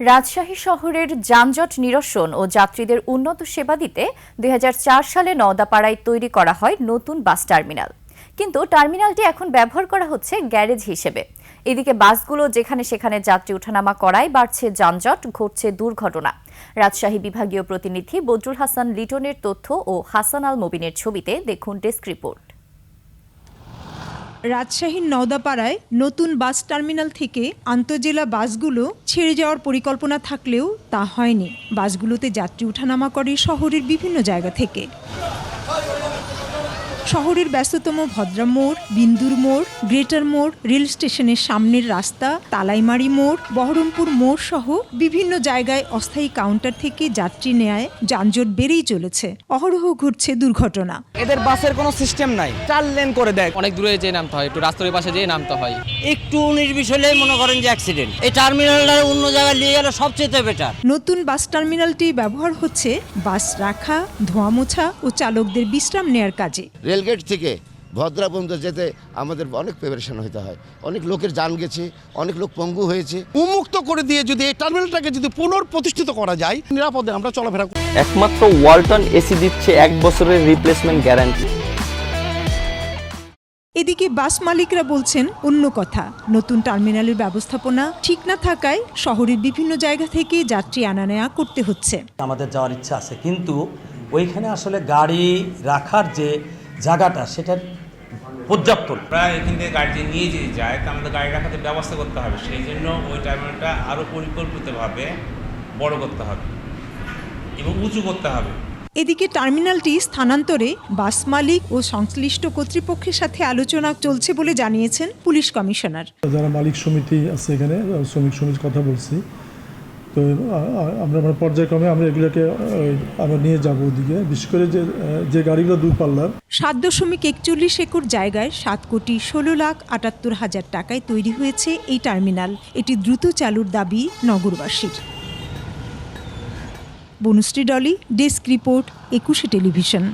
রাজশাহী শহরের যানজট নিরসন ও যাত্রীদের উন্নত সেবা দিতে দুই হাজার চার সালে নওদাপাড়ায় তৈরি করা হয় নতুন বাস টার্মিনাল। কিন্তু টার্মিনালটি এখন ব্যবহার করা হচ্ছে গ্যারেজ হিসেবে। এদিকে বাসগুলো যেখানে সেখানে যাত্রী ওঠানামা করায় বাড়ছে যানজট, ঘটছে দুর্ঘটনা। রাজশাহী বিভাগীয় প্রতিনিধি বদরুল হাসান লিটনের তথ্য ও হাসান আল মবিনের ছবিতে দেখুন ডেস্ক রিপোর্ট। রাজশাহীর নওদাপাড়ায় নতুন বাস টার্মিনাল থেকে আন্তজেলা বাসগুলো ছেড়ে যাওয়ার পরিকল্পনা থাকলেও তা হয়নি। বাসগুলোতে যাত্রী ওঠানামা করে শহরের বিভিন্ন জায়গা থেকে। শহরের ব্যস্ততম ভদ্রা মোড় বিন্দুর মোড় গ্রেটার মোড় রেল স্টেশনের সামনের রাস্তা তালাইমারি মোড় বহরমপুর মোড় সহ বিভিন্ন জায়গায় অস্থায়ী কাউন্টার থেকে যাত্রী নেয় যানজট বেড়েই চলেছে। অহরহ ঘটছে দুর্ঘটনা। এদের বাসের কোনো সিস্টেম নাই। চার লেন করে দেয়। অনেক দূরে যেয়ে নামতে হয় একটু রাস্তার পাশে যেয়ে নামতে হয়। একটু উনিশ বিশ হলেই মনে করেন যে অ্যাক্সিডেন্ট এই টার্মিনালটা অন্য জায়গায় নিয়ে গেলে সবচেয়ে বেটার নতুন বাস টার্মিনালটি ব্যবহার হচ্ছে বাস রাখা ধোঁয়া মোছা ও চালকদের বিশ্রাম নেয়ার কাজে। রেলগেট থেকে ভদ্রা পর্যন্ত যেতে আমাদের অনেক প্রিপারেশন হতে হয়। অনেক লোকের জান গেছে অনেক লোক পঙ্গু হয়েছে। উন্মুক্ত করে দিয়ে যদি এই টার্মিনালটাকে যদি পুনর্প্রতিষ্ঠিত করা যায় নিরাপদে আমরা চলাফেরা করতে একমাত্র ওয়ালটন এসি দিচ্ছে এক বছরের রিপ্লেসমেন্ট গ্যারান্টি এদিকে বাস মালিকরা বলছেন অন্য কথা নতুন টার্মিনালের ব্যবস্থাপনা ঠিক না থাকায় শহরের বিভিন্ন জায়গা থেকে যাত্রী আনা নেয়া করতে হচ্ছে। আমাদের যাওয়ার ইচ্ছা আছে কিন্তু ওইখানে আসলে গাড়ি রাখার যে জায়গাটা সেটার পর্যাপ্ত প্রায় এখান থেকে গাড়ি নিয়ে যদি যায় তা আমাদের গাড়ি রাখাতে ব্যবস্থা করতে হবে সেই জন্য ওই টার্মিনালটা আরও পরিকল্পিতভাবে বড় করতে হবে এবং উঁচু করতে হবে। এদিকে টার্মিনালটি স্থানান্তরে বাস মালিক ও সংশ্লিষ্ট কর্তৃপক্ষের সাথে আলোচনা চলছে বলে জানিয়েছেন পুলিশ কমিশনার। যারা মালিক সমিতি আছে এখানে শ্রমিক সমিতির কথা বলছি তো আমরা আমরা পর্যায়ক্রমে আমরা এগুলোকে আমরা নিয়ে যাব ওদিকে। বিশেষ করে যে যে গাড়িগুলো দূর পাল্লার। সাত দশমিক একচল্লিশ একর জায়গায় সাত কোটি ষোলো লাখ আটাত্তর হাজার টাকায় তৈরি হয়েছে এই টার্মিনাল। এটি দ্রুত চালুর দাবি নগরবাসীর। Banushri Dolly, desk report, Ekushey television.